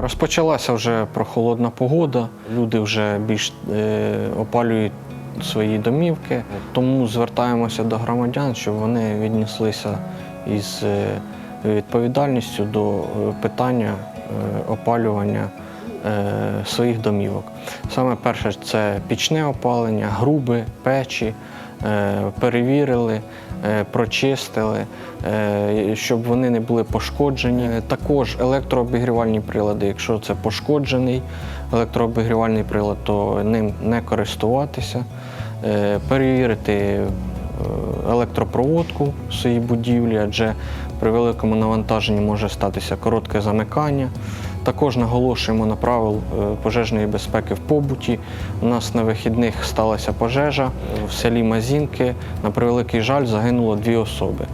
Розпочалася вже прохолодна погода. Люди вже більш е, опалюють свої домівки, тому звертаємося до громадян, щоб вони віднеслися із е, відповідальністю до е, питання е, опалювання своїх домівок. Саме перше це пічне опалення, груби, печі. Е, Перевірили, е, прочистили, е, щоб вони не були пошкоджені. Також електрообігрівальні прилади, якщо це пошкоджений електрообігрівальний прилад, то ним не користуватися, перевірити електропроводку в своїй будівлі, адже при великому навантаженні може статися коротке замикання. Також наголошуємо на правил е, пожежної безпеки в побуті. У нас на вихідних сталася пожежа в селі Мазінки. На превеликий жаль, загинуло дві особи.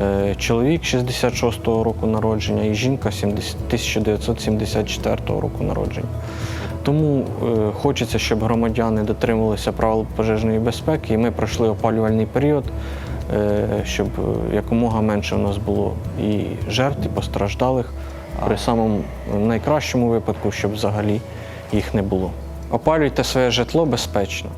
Е, Чоловік 66-го року народження і жінка 70 1974 року народження. Тому е, хочеться, щоб громадяни дотримувалися правил пожежної безпеки, і ми пройшли опалювальний період, щоб е, якомога менше у нас було і жертв, і постраждалих, а при самому найкращому випадку, щоб взагалі їх не було. Опалюйте своє житло безпечно.